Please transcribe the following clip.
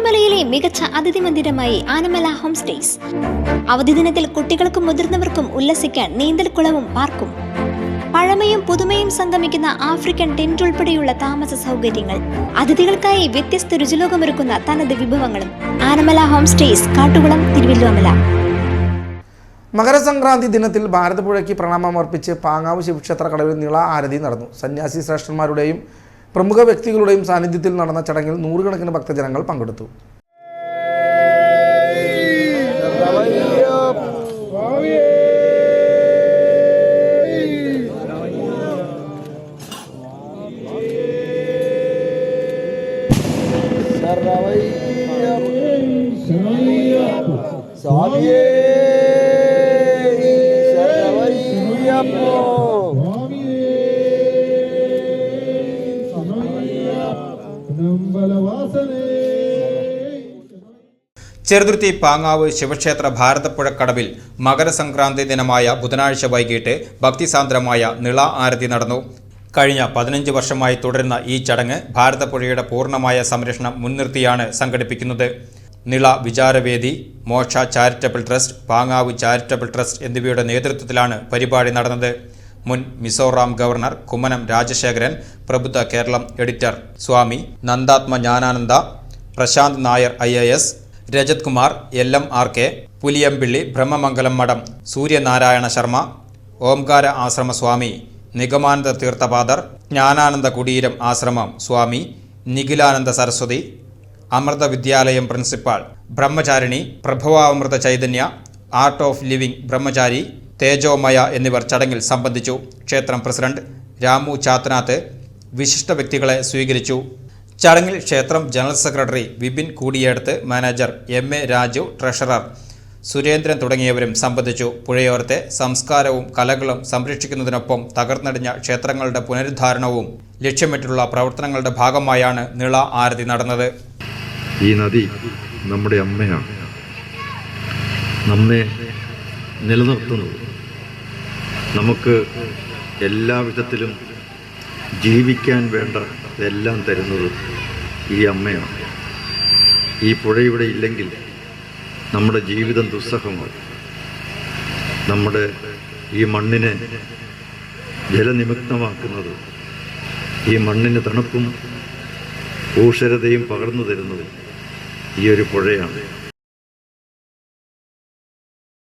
തിരുവല്ലോമലയിലെ മികച്ച അതിഥി മന്ദിരമായി Anamala home stays. അവധി ദിനത്തിൽ കുട്ടികൾക്കും മുതിർന്നവർക്കും ഉല്ലസിക്കാൻ നീന്തൽക്കുളവും പാർക്കും. പഴമയും പുതുമയും സംഗമിക്കുന്ന ആഫ്രിക്കൻ ടെന്റ് ഉൾപ്പെടെയുള്ള താമസ സൗകര്യങ്ങൾ അതിഥികൾക്കായി വ്യത്യസ്ത രുചിലോകമൊരുക്കുന്ന തനത് വിഭവങ്ങളും. Anamala home stays Kattukulam Thiruvilwamala. മകരസംക്രാന്തി ദിനത്തിൽ ഭാരതപ്പുഴയ്ക്ക് പ്രണാമം അർപ്പിച്ച് പാങ്ങാവ് ശിവക്ഷേത്ര കടവിൽ നീള ആരതി നടന്നു. സന്യാസി ശ്രേഷ്ഠന്മാരുടെയും പ്രമുഖ വ്യക്തികളുടെയും സാന്നിധ്യത്തിൽ നടന്ന ചടങ്ങിൽ നൂറുകണക്കിന് ഭക്തജനങ്ങൾ പങ്കെടുത്തു. സ്വാമിയേ ചെറുതുരുത്തി പാങ്ങാവ് ശിവക്ഷേത്ര ഭാരതപ്പുഴക്കടവിൽ മകരസംക്രാന്തി ദിനമായ ബുധനാഴ്ച വൈകിട്ട് ഭക്തിസാന്ദ്രമായ നിള ആരതി നടന്നു. കഴിഞ്ഞ പതിനഞ്ച് വർഷമായി തുടരുന്ന ഈ ചടങ്ങ് ഭാരതപ്പുഴയുടെ പൂർണമായ സംരക്ഷണം മുൻനിർത്തിയാണ് സംഘടിപ്പിക്കുന്നത്. Nila Vicharavedi Moksha charitable trust Pangavu charitable trust എന്നിവയുടെ നേതൃത്വത്തിലാണ് പരിപാടി നടന്നത്. മുൻ Mizoram governor Kummanam Rajasekharan Prabuddha Keralam editor Swami Nandatma Jnanananda Prashant Nair I A S Rajat Kumar L M R K Puliyampilly Brahmamangalam Madom Suryanarayana Sharma Omkara ആശ്രമ സ്വാമി നിഗമാനന്ദ തീർത്ഥപാദർ ജ്ഞാനാനന്ദ കുടീരം ആശ്രമം സ്വാമി Nikhilananda Saraswati Amrita Vidyalayam principal Brahmacharini Prabhavamrita Chaitanya art of living Brahmachari Tejomaya എന്നിവർ ചടങ്ങിൽ സംബന്ധിച്ചു. ക്ഷേത്രം president Ramu Chathanath വിശിഷ്ട വ്യക്തികളെ സ്വീകരിച്ചു. ചടങ്ങിൽ ക്ഷേത്രം general secretary Vipin Koodiyedath manager M A Raju treasurer Surendran തുടങ്ങിയവരും സംബന്ധിച്ചു. പുഴയോരത്തെ സംസ്കാരവും കലകളും സംരക്ഷിക്കുന്നതിനൊപ്പം തകർന്നടിഞ്ഞ ക്ഷേത്രങ്ങളുടെ പുനരുദ്ധാരണവും ലക്ഷ്യമിട്ടുള്ള പ്രവർത്തനങ്ങളുടെ ഭാഗമായാണ് നിള ആരതി നടന്നത്. ഈ നദി നമ്മുടെ അമ്മയാണ്. നമ്മെ നിലനിർത്തുന്നത്. നമുക്ക് എല്ലാ വിധത്തിലും ജീവിക്കാൻ വേണ്ട എല്ലാം തരുന്നത് ഈ അമ്മയാണ്. ഈ പുഴ ഇവിടെ ഇല്ലെങ്കിൽ നമ്മുടെ ജീവിതം ദുസ്സഹമാകും. നമ്മുടെ ഈ മണ്ണിനെ ജലനിമഗ്നമാക്കുന്നത് ഈ മണ്ണിന് തണുപ്പും ഊഷരതയും പകർന്നു തരുന്നത് ഈ ഒരു പുഴയാണ്.